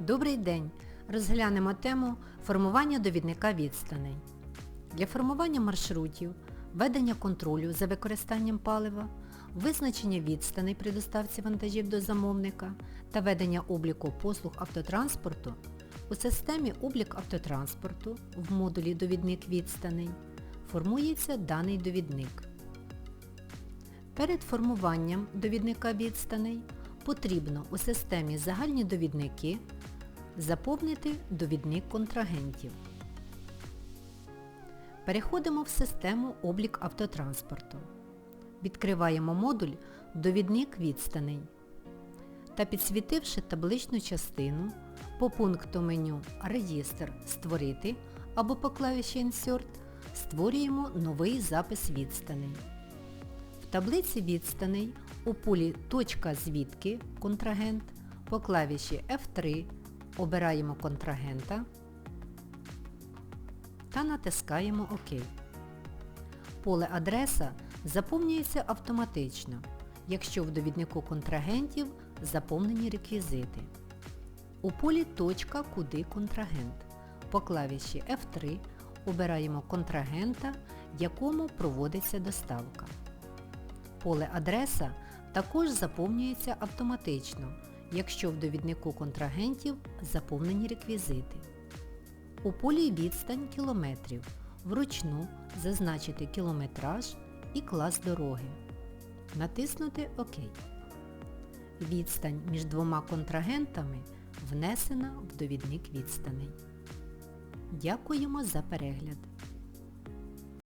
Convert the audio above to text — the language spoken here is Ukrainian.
Добрий день! Розглянемо тему формування довідника відстаней. Для формування маршрутів, ведення контролю за використанням палива, визначення відстаней при доставці вантажів до замовника та ведення обліку послуг автотранспорту у системі облік автотранспорту в модулі довідник відстаней формується даний довідник. Перед формуванням довідника відстаней потрібно у системі загальні довідники заповнити довідник контрагентів. Переходимо в систему облік автотранспорту. Відкриваємо модуль Довідник відстаней та підсвітивши табличну частину по пункту меню Реєстр Створити або по клавіші Insert створюємо новий запис відстаней. В таблиці відстаней у полі Точка звідки контрагент по клавіші F3 обираємо контрагента та натискаємо ОК. Поле Адреса заповнюється автоматично, якщо в довіднику контрагентів заповнені реквізити. У полі Точка куди контрагент по клавіші F3 обираємо контрагента, якому проводиться доставка. Поле Адреса також заповнюється автоматично, якщо в довіднику контрагентів заповнені реквізити. У полі відстань кілометрів вручну зазначити кілометраж і клас дороги. Натиснути ОК. Відстань між двома контрагентами внесена в довідник відстаней. Дякуємо за перегляд!